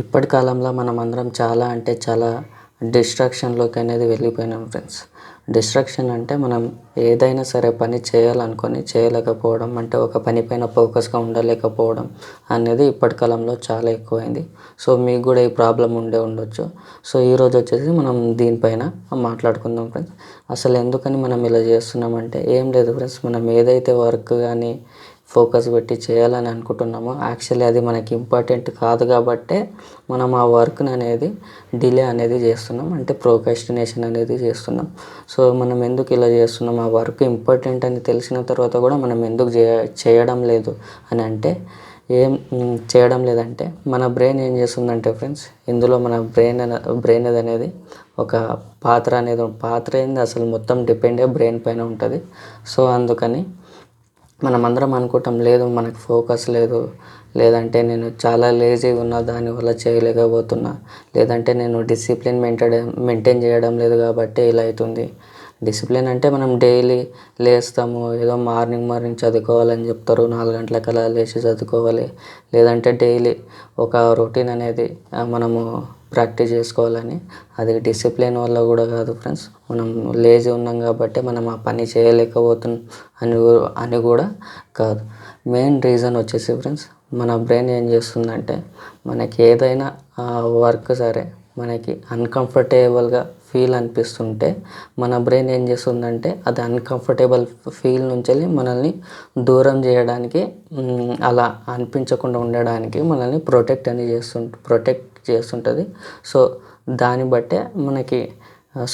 ఇప్పటి కాలంలో మనం అందరం చాలా అంటే చాలా డిస్ట్రాక్షన్లోకి అనేది వెళ్ళిపోయినాం ఫ్రెండ్స్. డిస్ట్రాక్షన్ అంటే మనం ఏదైనా సరే పని చేయాలనుకొని చేయలేకపోవడం అంటే ఒక పని పైన ఫోకస్గా ఉండలేకపోవడం అనేది ఇప్పటి కాలంలో చాలా ఎక్కువైంది. సో మీకు కూడా ఈ ప్రాబ్లం ఉండే ఉండొచ్చు. సో ఈరోజు వచ్చేసి మనం దీనిపైన మాట్లాడుకుందాం ఫ్రెండ్స్. అసలు ఎందుకని మనం ఇలా చేస్తున్నామంటే ఏం లేదు ఫ్రెండ్స్. మనం ఏదైతే వర్క్ కానీ ఫోకస్ పెట్టి చేయాలని అనుకుంటున్నాము. యాక్చువల్లీ అది మనకి ఇంపార్టెంట్ కాదు కాబట్టే మనం ఆ వర్క్ని అనేది డిలే అనేది చేస్తున్నాం. అంటే ప్రోకాస్టినేషన్ అనేది చేస్తున్నాం. సో మనం ఎందుకు ఇలా చేస్తున్నాం? ఆ వర్క్ ఇంపార్టెంట్ అని తెలిసిన తర్వాత కూడా మనం ఎందుకు చే చేయడం లేదు అని అంటే ఏం చేయడం లేదంటే మన బ్రెయిన్ ఏం చేస్తుందంటే ఫ్రెండ్స్ ఇందులో మన బ్రెయిన్ బ్రెయిన్ అనేది ఒక పాత్ర అనేది పాత్ర ఏంది? అసలు మొత్తం డిపెండే బ్రెయిన్ పైన ఉంటుంది. సో అందుకని మనం అందరం అనుకుంటాం లేదు మనకు ఫోకస్ లేదు. లేదంటే నేను చాలా లేజీగా ఉన్నా దానివల్ల చేయలేకపోతున్నా. లేదంటే నేను డిసిప్లిన్ మెయింటైన్ మెయింటైన్ చేయడం లేదు కాబట్టి ఇలా అవుతుంది. డిసిప్లిన్ అంటే మనం డైలీ లేస్తాము ఏదో మార్నింగ్ మార్నింగ్ చదువుకోవాలని చెప్తారు నాలుగు గంటలకల్లా లేచి చదువుకోవాలి. లేదంటే డైలీ ఒక రొటీన్ అనేది మనము ప్రాక్టీస్ చేసుకోవాలని. అది డిసిప్లిన్ వల్ల కూడా కాదు ఫ్రెండ్స్. మనం లేజీ ఉన్నాం కాబట్టి మనం ఆ పని చేయలేకపోతున్నాం అని అని కూడా కాదు. మెయిన్ రీజన్ వచ్చేసి ఫ్రెండ్స్ మన బ్రెయిన్ ఏం చేస్తుందంటే మనకి ఏదైనా వర్క్ సరే మనకి అన్కంఫర్టబుల్గా ఫీల్ అనిపిస్తుంటే మన బ్రెయిన్ ఏం చేస్తుందంటే అది అన్కంఫర్టబుల్ ఫీల్ నుంచి వెళ్ళి మనల్ని దూరం చేయడానికి అలా అనిపించకుండా ఉండడానికి మనల్ని ప్రొటెక్ట్ అని చేస్తు ప్రొటెక్ట్ చేస్తుంటుంది. సో దాన్ని బట్టే మనకి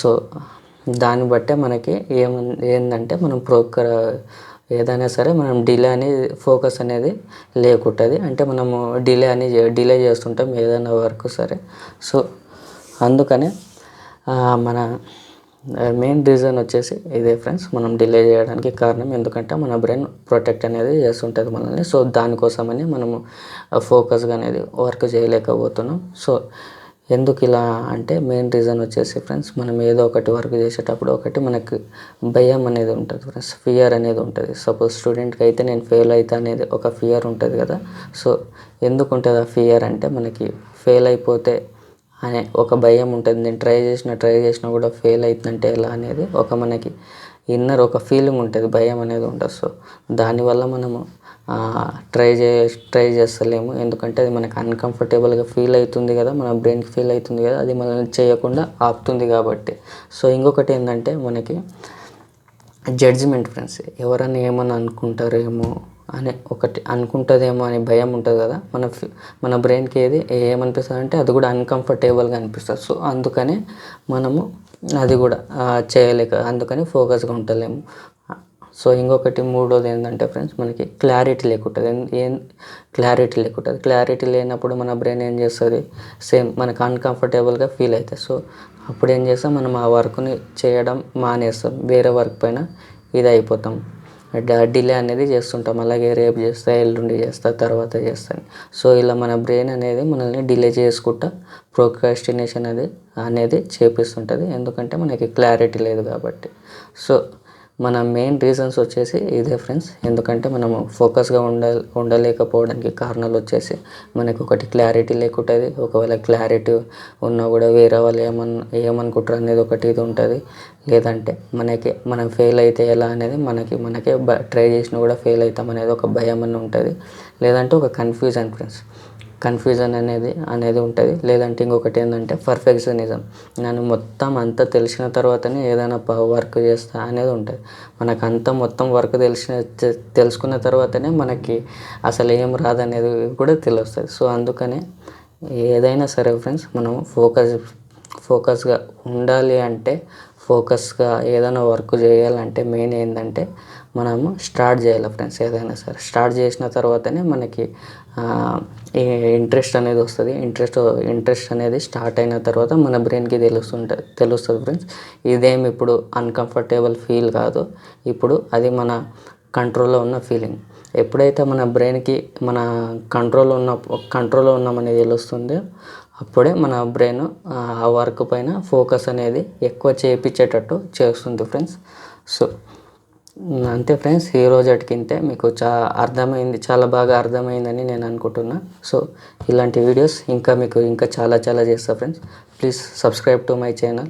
సో దాన్ని బట్టే మనకి ఏమ ఏంటంటే మనం ప్రోకర్ ఏదైనా సరే మనం డిలే అనేది ఫోకస్ అనేది లేకుంటుంది. అంటే మనము డిలే అని డిలే చేస్తుంటాం ఏదైనా వర్క్ సరే. సో అందుకనే మన మెయిన్ రీజన్ వచ్చేసి ఇదే ఫ్రెండ్స్ మనం డిలే చేయడానికి కారణం ఎందుకంటే మన బ్రెయిన్ ప్రొటెక్ట్ అనేది చేస్తుంటుంది మనల్ని. సో దానికోసమని మనము ఫోకస్గా అనేది వర్క్ చేయలేకపోతున్నాం. సో ఎందుకు ఇలా అంటే మెయిన్ రీజన్ వచ్చేసి ఫ్రెండ్స్ మనం ఏదో ఒకటి వర్క్ చేసేటప్పుడు ఒకటి మనకి భయం అనేది ఉంటుంది ఫ్రెండ్స్ ఫియర్ అనేది ఉంటుంది. సపోజ్ స్టూడెంట్కి అయితే నేను ఫెయిల్ అవుతా అనేది ఒక ఫియర్ ఉంటుంది కదా. సో ఎందుకు ఉంటుంది ఆ ఫియర్ అంటే మనకి ఫెయిల్ అయిపోతే అనే ఒక భయం ఉంటుంది. నేను ట్రై చేసిన ట్రై చేసినా కూడా ఫెయిల్ అవుతుందంటే ఎలా అనేది ఒక మనకి ఇన్నర్ ఒక ఫీలింగ్ ఉంటుంది. భయం అనేది ఉంటుంది సో దానివల్ల మనము ట్రై చే ట్రై చేస్తలేము. ఎందుకంటే అది మనకు అన్కంఫర్టబుల్గా ఫీల్ అవుతుంది కదా మన బ్రెయిన్కి ఫీల్ అవుతుంది కదా అది మనల్ని చేయకుండా ఆపుతుంది కాబట్టి. సో ఇంకొకటి ఏంటంటే మనకి జడ్జిమెంట్ ఫ్రెండ్స్ ఎవరైనా ఏమని అనుకుంటారేమో అనే ఒకటి అనుకుంటుందేమో అనే భయం ఉంటుంది కదా. మన మన బ్రెయిన్కి ఏది ఏమనిపిస్తుంది అంటే అది కూడా అన్కంఫర్టబుల్గా అనిపిస్తుంది. సో అందుకనే మనము అది కూడా చేయలేక అందుకని ఫోకస్గా ఉండలేము. సో ఇంకొకటి మూడోది ఏంటంటే ఫ్రెండ్స్ మనకి క్లారిటీ లేకుంటుంది. ఏం క్లారిటీ లేకుంటుంది. క్లారిటీ లేనప్పుడు మన బ్రెయిన్ ఏం చేస్తుంది? సేమ్ మనకు అన్కంఫర్టబుల్గా ఫీల్ అవుతుంది సో అప్పుడు ఏం చేస్తాం? మనం ఆ వర్క్ని చేయడం మానేస్తాం. వేరే వర్క్ పైన ఇది అయిపోతాం డిలే అనేది చేస్తుంటాం. అలాగే రేపు చేస్తా ఎల్లుండి చేస్తా తర్వాత చేస్తాను సో ఇలా మన బ్రెయిన్ అనేది మనల్ని డిలే చేసుకుంటా ప్రోక్రాస్టినేషన్ అనేది అనేది చేపిస్తుంటుంది. ఎందుకంటే మనకి క్లారిటీ లేదు కాబట్టి. సో మన మెయిన్ రీజన్స్ వచ్చేసి ఇదే ఫ్రెండ్స్ ఎందుకంటే మనము ఫోకస్గా ఉండ ఉండలేకపోవడానికి కారణాలు వచ్చేసి మనకు ఒకటి క్లారిటీ లేకుంటుంది. ఒకవేళ క్లారిటీ ఉన్నా కూడా వేరే వాళ్ళు ఏమన్ ఏమనుకుంటారు అనేది ఒకటి ఇది ఉంటుంది. లేదంటే మనకి మనం ఫెయిల్ అయితే ఎలా అనేది మనకి మనకే ట్రై చేసినా కూడా ఫెయిల్ అవుతాం అనేది ఒక భయం అని ఉంటుంది. లేదంటే ఒక కన్ఫ్యూజన్ ఫ్రెండ్స్ కన్ఫ్యూజన్ అనేది అనేది ఉంటుంది. లేదంటే ఇంకొకటి ఏంటంటే పర్ఫెక్షనిజం. నేను మొత్తం అంతా తెలిసిన తర్వాతనే ఏదైనా వర్క్ చేస్తా అనేది ఉంటుంది. మనకు అంతా మొత్తం వర్క్ తెలిసిన తెలుసుకున్న తర్వాతనే మనకి అసలు ఏం రాదనేది కూడా తెలుస్తుంది. సో అందుకనే ఏదైనా సరే ఫ్రెండ్స్ మనం ఫోకస్ ఫోకస్గా ఉండాలి అంటే ఫోకస్గా ఏదైనా వర్క్ చేయాలంటే మెయిన్ ఏంటంటే మనము స్టార్ట్ చేయాలి ఫ్రెండ్స్ ఏదైనా సరే. స్టార్ట్ చేసిన తర్వాతనే మనకి ఇంట్రెస్ట్ అనేది వస్తుంది. ఇంట్రెస్ట్ ఇంట్రెస్ట్ అనేది స్టార్ట్ అయిన తర్వాత మన బ్రెయిన్కి తెలుస్తుంటుంది తెలుస్తుంది ఫ్రెండ్స్ ఇదేం ఇప్పుడు అన్కంఫర్టబుల్ ఫీల్ కాదు. ఇప్పుడు అది మన కంట్రోల్లో ఉన్న ఫీలింగ్ ఎప్పుడైతే మన బ్రెయిన్కి మన కంట్రోల్ ఉన్న కంట్రోల్లో ఉన్నామని తెలుస్తుందో అప్పుడే మన బ్రెయిన్ ఆ వర్క్ పైన ఫోకస్ అనేది ఎక్కువ చేపించేటట్టు చేస్తుంది ఫ్రెండ్స్ సో అంతే ఫ్రెండ్స్ ఈ రోజుటికి మీకు చా అర్థమైంది చాలా బాగా అర్థమైందని నేను అనుకుంటున్నా. సో ఇలాంటి వీడియోస్ ఇంకా మీకు ఇంకా చాలా చాలా చేస్తా friends. Please subscribe to my channel.